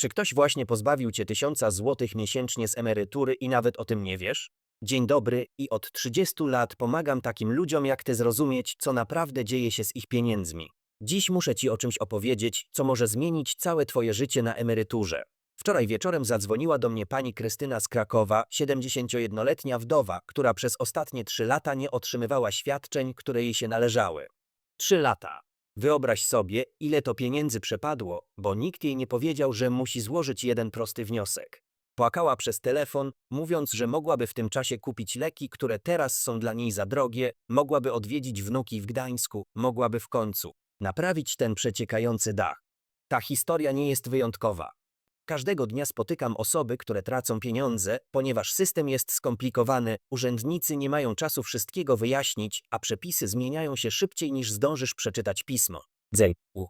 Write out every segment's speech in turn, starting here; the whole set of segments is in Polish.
Czy ktoś właśnie pozbawił cię tysiąca złotych miesięcznie z emerytury i nawet o tym nie wiesz? Dzień dobry i od 30 lat pomagam takim ludziom jak ty zrozumieć, co naprawdę dzieje się z ich pieniędzmi. Dziś muszę ci o czymś opowiedzieć, co może zmienić całe twoje życie na emeryturze. Wczoraj wieczorem zadzwoniła do mnie pani Krystyna z Krakowa, 71-letnia wdowa, która przez ostatnie trzy lata nie otrzymywała świadczeń, które jej się należały. Trzy lata. Wyobraź sobie, ile to pieniędzy przepadło, bo nikt jej nie powiedział, że musi złożyć jeden prosty wniosek. Płakała przez telefon, mówiąc, że mogłaby w tym czasie kupić leki, które teraz są dla niej za drogie, mogłaby odwiedzić wnuki w Gdańsku, mogłaby w końcu naprawić ten przeciekający dach. Ta historia nie jest wyjątkowa. Każdego dnia spotykam osoby, które tracą pieniądze, ponieważ system jest skomplikowany, urzędnicy nie mają czasu wszystkiego wyjaśnić, a przepisy zmieniają się szybciej niż zdążysz przeczytać pismo. Dzejku.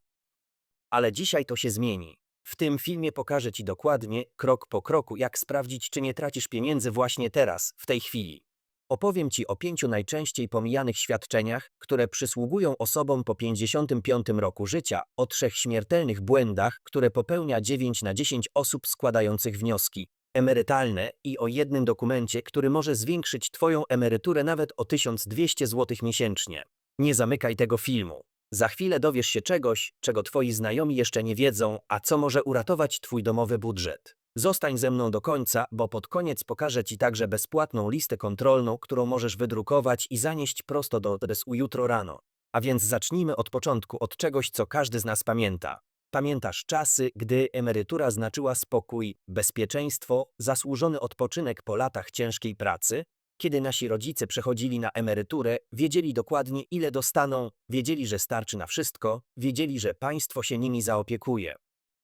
Ale dzisiaj to się zmieni. W tym filmie pokażę Ci dokładnie, krok po kroku, jak sprawdzić, czy nie tracisz pieniędzy właśnie teraz, w tej chwili. Opowiem Ci o pięciu najczęściej pomijanych świadczeniach, które przysługują osobom po 55 roku życia, o trzech śmiertelnych błędach, które popełnia 9 na 10 osób składających wnioski emerytalne i o jednym dokumencie, który może zwiększyć Twoją emeryturę nawet o 1200 zł miesięcznie. Nie zamykaj tego filmu. Za chwilę dowiesz się czegoś, czego Twoi znajomi jeszcze nie wiedzą, a co może uratować Twój domowy budżet. Zostań ze mną do końca, bo pod koniec pokażę Ci także bezpłatną listę kontrolną, którą możesz wydrukować i zanieść prosto do adresu jutro rano. A więc zacznijmy od początku, od czegoś, co każdy z nas pamięta. Pamiętasz czasy, gdy emerytura znaczyła spokój, bezpieczeństwo, zasłużony odpoczynek po latach ciężkiej pracy? Kiedy nasi rodzice przechodzili na emeryturę, wiedzieli dokładnie ile dostaną, wiedzieli, że starczy na wszystko, wiedzieli, że państwo się nimi zaopiekuje.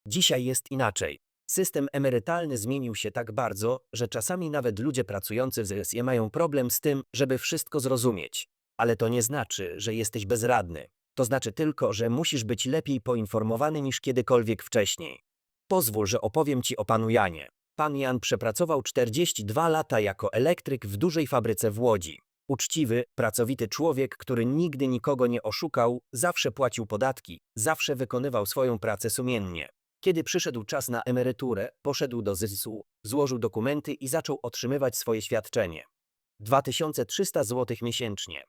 Dzisiaj jest inaczej. System emerytalny zmienił się tak bardzo, że czasami nawet ludzie pracujący w ZSE mają problem z tym, żeby wszystko zrozumieć. Ale to nie znaczy, że jesteś bezradny. To znaczy tylko, że musisz być lepiej poinformowany niż kiedykolwiek wcześniej. Pozwól, że opowiem Ci o panu Janie. Pan Jan przepracował 42 lata jako elektryk w dużej fabryce w Łodzi. Uczciwy, pracowity człowiek, który nigdy nikogo nie oszukał, zawsze płacił podatki, zawsze wykonywał swoją pracę sumiennie. Kiedy przyszedł czas na emeryturę, poszedł do ZIS-u, złożył dokumenty i zaczął otrzymywać swoje świadczenie. 2300 zł miesięcznie.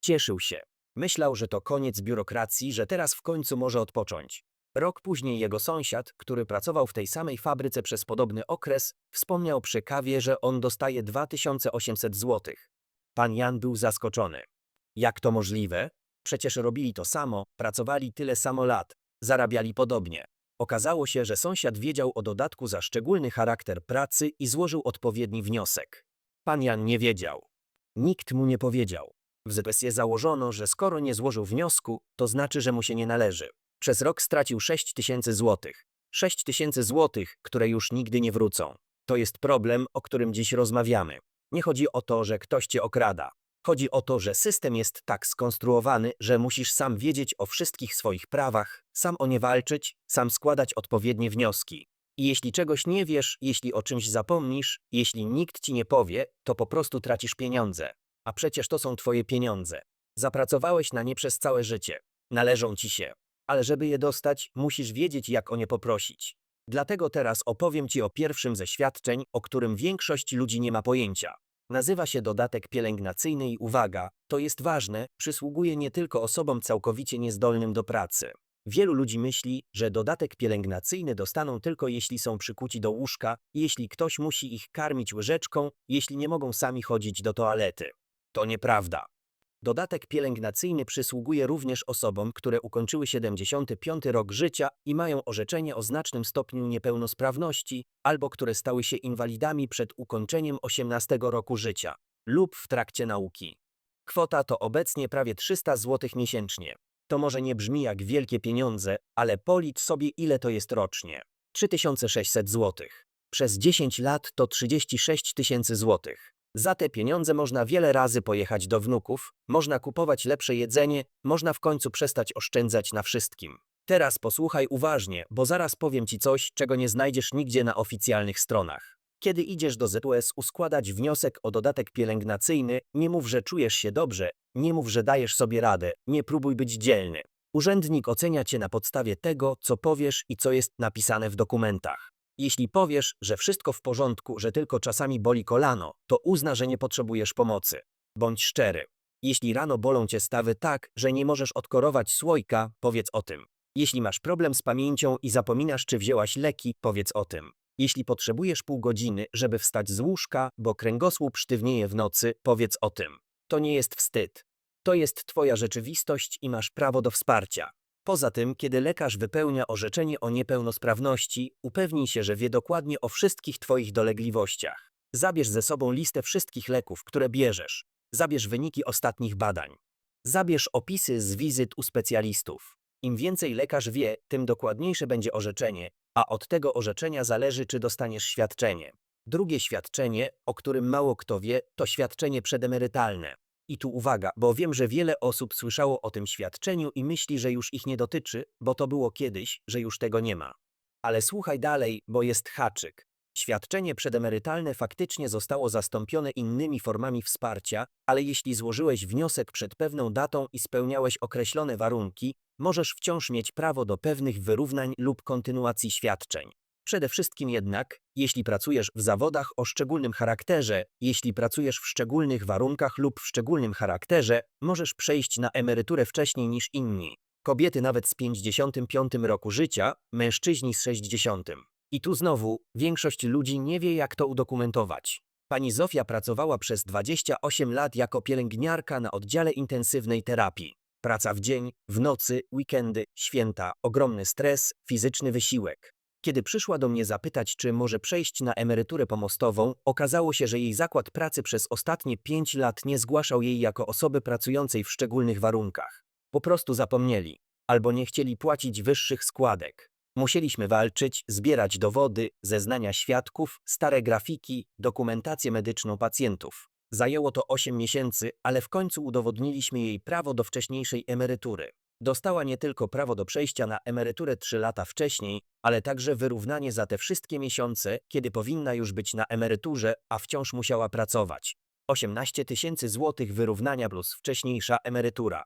Cieszył się. Myślał, że to koniec biurokracji, że teraz w końcu może odpocząć. Rok później jego sąsiad, który pracował w tej samej fabryce przez podobny okres, wspomniał przy kawie, że on dostaje 2800 zł. Pan Jan był zaskoczony. Jak to możliwe? Przecież robili to samo, pracowali tyle samo lat, zarabiali podobnie. Okazało się, że sąsiad wiedział o dodatku za szczególny charakter pracy i złożył odpowiedni wniosek. Pan Jan nie wiedział. Nikt mu nie powiedział. W ZPS założono, że skoro nie złożył wniosku, to znaczy, że mu się nie należy. Przez rok stracił 6 tysięcy złotych. 6 tysięcy złotych, które już nigdy nie wrócą. To jest problem, o którym dziś rozmawiamy. Nie chodzi o to, że ktoś cię okrada. Chodzi o to, że system jest tak skonstruowany, że musisz sam wiedzieć o wszystkich swoich prawach, sam o nie walczyć, sam składać odpowiednie wnioski. I jeśli czegoś nie wiesz, jeśli o czymś zapomnisz, jeśli nikt ci nie powie, to po prostu tracisz pieniądze. A przecież to są twoje pieniądze. Zapracowałeś na nie przez całe życie. Należą ci się. Ale żeby je dostać, musisz wiedzieć, jak o nie poprosić. Dlatego teraz opowiem ci o pierwszym ze świadczeń, o którym większość ludzi nie ma pojęcia. Nazywa się dodatek pielęgnacyjny i uwaga, to jest ważne, przysługuje nie tylko osobom całkowicie niezdolnym do pracy. Wielu ludzi myśli, że dodatek pielęgnacyjny dostaną tylko jeśli są przykuci do łóżka, jeśli ktoś musi ich karmić łyżeczką, jeśli nie mogą sami chodzić do toalety. To nieprawda. Dodatek pielęgnacyjny przysługuje również osobom, które ukończyły 75 rok życia i mają orzeczenie o znacznym stopniu niepełnosprawności, albo które stały się inwalidami przed ukończeniem 18 roku życia lub w trakcie nauki. Kwota to obecnie prawie 300 zł miesięcznie. To może nie brzmi jak wielkie pieniądze, ale policz sobie ile to jest rocznie. 3600 zł. Przez 10 lat to 36 tysięcy złotych. Za te pieniądze można wiele razy pojechać do wnuków, można kupować lepsze jedzenie, można w końcu przestać oszczędzać na wszystkim. Teraz posłuchaj uważnie, bo zaraz powiem ci coś, czego nie znajdziesz nigdzie na oficjalnych stronach. Kiedy idziesz do ZUS uskładać wniosek o dodatek pielęgnacyjny, nie mów, że czujesz się dobrze, nie mów, że dajesz sobie radę, nie próbuj być dzielny. Urzędnik ocenia cię na podstawie tego, co powiesz i co jest napisane w dokumentach. Jeśli powiesz, że wszystko w porządku, że tylko czasami boli kolano, to uzna, że nie potrzebujesz pomocy. Bądź szczery. Jeśli rano bolą cię stawy tak, że nie możesz odkorować słoika, powiedz o tym. Jeśli masz problem z pamięcią i zapominasz, czy wzięłaś leki, powiedz o tym. Jeśli potrzebujesz pół godziny, żeby wstać z łóżka, bo kręgosłup sztywnieje w nocy, powiedz o tym. To nie jest wstyd. To jest twoja rzeczywistość i masz prawo do wsparcia. Poza tym, kiedy lekarz wypełnia orzeczenie o niepełnosprawności, upewnij się, że wie dokładnie o wszystkich twoich dolegliwościach. Zabierz ze sobą listę wszystkich leków, które bierzesz. Zabierz wyniki ostatnich badań. Zabierz opisy z wizyt u specjalistów. Im więcej lekarz wie, tym dokładniejsze będzie orzeczenie, a od tego orzeczenia zależy, czy dostaniesz świadczenie. Drugie świadczenie, o którym mało kto wie, to świadczenie przedemerytalne. I tu uwaga, bo wiem, że wiele osób słyszało o tym świadczeniu i myśli, że już ich nie dotyczy, bo to było kiedyś, że już tego nie ma. Ale słuchaj dalej, bo jest haczyk. Świadczenie przedemerytalne faktycznie zostało zastąpione innymi formami wsparcia, ale jeśli złożyłeś wniosek przed pewną datą i spełniałeś określone warunki, możesz wciąż mieć prawo do pewnych wyrównań lub kontynuacji świadczeń. Przede wszystkim jednak, jeśli pracujesz w zawodach o szczególnym charakterze, jeśli pracujesz w szczególnych warunkach lub w szczególnym charakterze, możesz przejść na emeryturę wcześniej niż inni. Kobiety nawet z 55 roku życia, mężczyźni z 60. I tu znowu, większość ludzi nie wie jak to udokumentować. Pani Zofia pracowała przez 28 lat jako pielęgniarka na oddziale intensywnej terapii. Praca w dzień, w nocy, weekendy, święta, ogromny stres, fizyczny wysiłek. Kiedy przyszła do mnie zapytać, czy może przejść na emeryturę pomostową, okazało się, że jej zakład pracy przez ostatnie 5 lat nie zgłaszał jej jako osoby pracującej w szczególnych warunkach. Po prostu zapomnieli, albo nie chcieli płacić wyższych składek. Musieliśmy walczyć, zbierać dowody, zeznania świadków, stare grafiki, dokumentację medyczną pacjentów. Zajęło to 8 miesięcy, ale w końcu udowodniliśmy jej prawo do wcześniejszej emerytury. Dostała nie tylko prawo do przejścia na emeryturę 3 lata wcześniej, ale także wyrównanie za te wszystkie miesiące, kiedy powinna już być na emeryturze, a wciąż musiała pracować. 18 tysięcy złotych wyrównania plus wcześniejsza emerytura.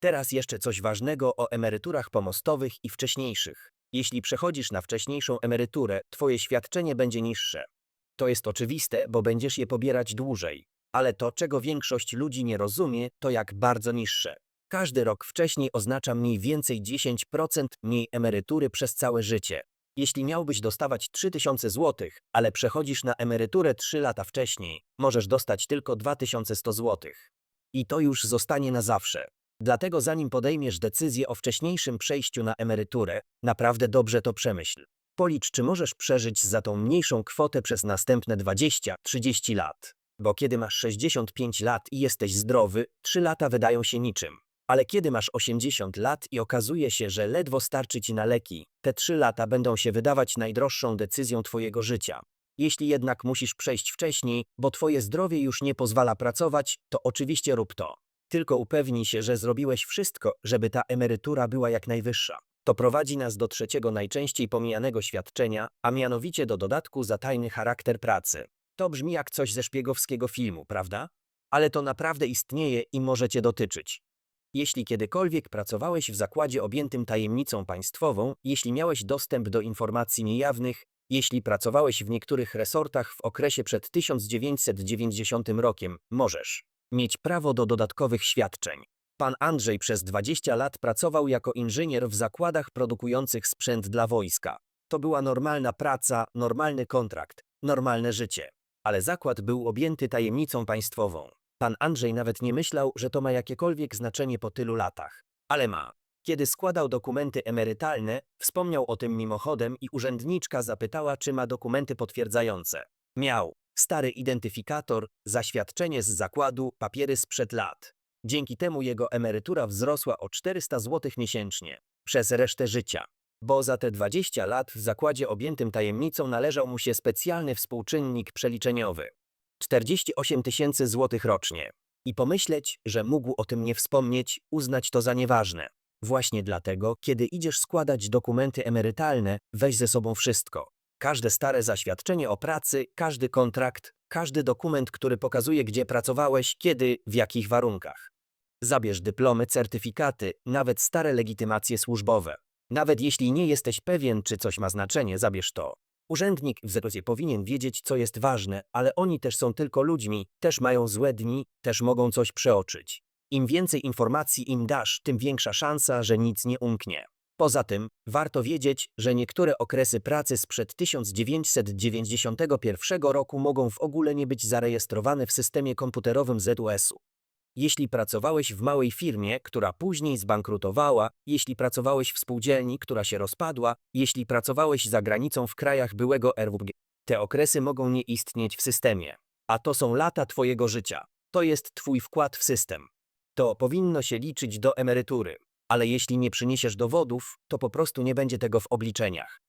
Teraz jeszcze coś ważnego o emeryturach pomostowych i wcześniejszych. Jeśli przechodzisz na wcześniejszą emeryturę, twoje świadczenie będzie niższe. To jest oczywiste, bo będziesz je pobierać dłużej. Ale to, czego większość ludzi nie rozumie, to jak bardzo niższe. Każdy rok wcześniej oznacza mniej więcej 10% mniej emerytury przez całe życie. Jeśli miałbyś dostawać 3000 zł, ale przechodzisz na emeryturę 3 lata wcześniej, możesz dostać tylko 2100 zł. I to już zostanie na zawsze. Dlatego zanim podejmiesz decyzję o wcześniejszym przejściu na emeryturę, naprawdę dobrze to przemyśl. Policz, czy możesz przeżyć za tą mniejszą kwotę przez następne 20-30 lat. Bo kiedy masz 65 lat i jesteś zdrowy, 3 lata wydają się niczym. Ale kiedy masz 80 lat i okazuje się, że ledwo starczy ci na leki, te 3 lata będą się wydawać najdroższą decyzją twojego życia. Jeśli jednak musisz przejść wcześniej, bo twoje zdrowie już nie pozwala pracować, to oczywiście rób to. Tylko upewnij się, że zrobiłeś wszystko, żeby ta emerytura była jak najwyższa. To prowadzi nas do trzeciego najczęściej pomijanego świadczenia, a mianowicie do dodatku za tajny charakter pracy. To brzmi jak coś ze szpiegowskiego filmu, prawda? Ale to naprawdę istnieje i może cię dotyczyć. Jeśli kiedykolwiek pracowałeś w zakładzie objętym tajemnicą państwową, jeśli miałeś dostęp do informacji niejawnych, jeśli pracowałeś w niektórych resortach w okresie przed 1990 rokiem, możesz mieć prawo do dodatkowych świadczeń. Pan Andrzej przez 20 lat pracował jako inżynier w zakładach produkujących sprzęt dla wojska. To była normalna praca, normalny kontrakt, normalne życie. Ale zakład był objęty tajemnicą państwową. Pan Andrzej nawet nie myślał, że to ma jakiekolwiek znaczenie po tylu latach. Ale ma. Kiedy składał dokumenty emerytalne, wspomniał o tym mimochodem i urzędniczka zapytała, czy ma dokumenty potwierdzające. Miał. Stary identyfikator, zaświadczenie z zakładu, papiery sprzed lat. Dzięki temu jego emerytura wzrosła o 400 zł miesięcznie. Przez resztę życia. Bo za te 20 lat w zakładzie objętym tajemnicą należał mu się specjalny współczynnik przeliczeniowy. 48 tysięcy złotych rocznie. I pomyśleć, że mógł o tym nie wspomnieć, uznać to za nieważne. Właśnie dlatego, kiedy idziesz składać dokumenty emerytalne, weź ze sobą wszystko. Każde stare zaświadczenie o pracy, każdy kontrakt, każdy dokument, który pokazuje, gdzie pracowałeś, kiedy, w jakich warunkach. Zabierz dyplomy, certyfikaty, nawet stare legitymacje służbowe. Nawet jeśli nie jesteś pewien, czy coś ma znaczenie, zabierz to. Urzędnik w ZOZ powinien wiedzieć, co jest ważne, ale oni też są tylko ludźmi, też mają złe dni, też mogą coś przeoczyć. Im więcej informacji im dasz, tym większa szansa, że nic nie umknie. Poza tym, warto wiedzieć, że niektóre okresy pracy sprzed 1991 roku mogą w ogóle nie być zarejestrowane w systemie komputerowym ZUS-u. Jeśli pracowałeś w małej firmie, która później zbankrutowała, jeśli pracowałeś w spółdzielni, która się rozpadła, jeśli pracowałeś za granicą w krajach byłego RWG, te okresy mogą nie istnieć w systemie. A to są lata Twojego życia. To jest Twój wkład w system. To powinno się liczyć do emerytury. Ale jeśli nie przyniesiesz dowodów, to po prostu nie będzie tego w obliczeniach.